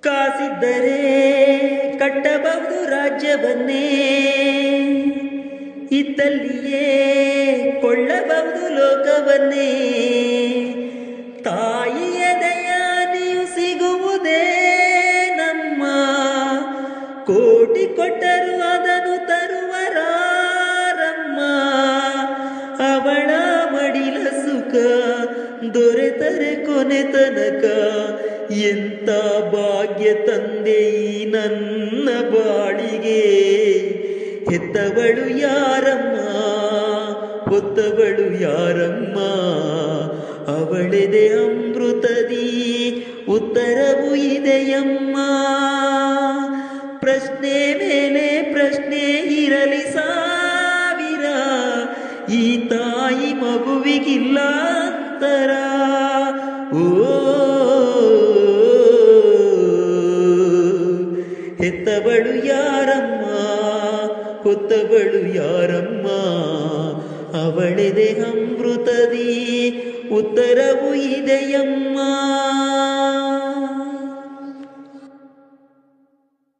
ಕಾಸಿದ್ದರೆ ಕಟ್ಟಬಹುದು ರಾಜ್ಯವನ್ನೇ. ಇದ್ದಲ್ಲಿಯೇ ಕೊಳ್ಳಬಹುದು ಲೋಕವನ್ನೇ. ತಾಯಿಯ ದಯ ನೀವು ಸಿಗುವುದೇ ನಮ್ಮ ಕೋಟಿ ಕೊಟ್ಟರು ಅದನ್ನು ತರುವರಾರಮ್ಮ ಅವಳ ಮಡಿಲ ಸುಖ ದೊರೆತರೆ ಕೊನೆ ತನಕ. ಎಂತ ಭಾಗ್ಯ ತಂದೆ ನನ್ನ ಬಾಳಿಗೆ? ಹೆತ್ತವಳು ಯಾರಮ್ಮ? ಹೊತ್ತವಳು ಯಾರಮ್ಮ? ಅವಳೆದೆ ಅಮೃತದಿ ಉತ್ತರವು ಇದೆಯಮ್ಮ. ಪ್ರಶ್ನೆ ಮೇಲೆ ಪ್ರಶ್ನೆ ಇರಲಿ ಸಾವಿರ. ಈ ತಾಯಿ ಮಗುವಿಗಿಲ್ಲ ಯಾರಮ್ಮ ಹೊತ್ತವಳು ಯಾರಮ್ಮ ಅವಳೆದೆ ಅಮೃತದಿ ಉತ್ತರವು ಇದೆಯಮ್ಮ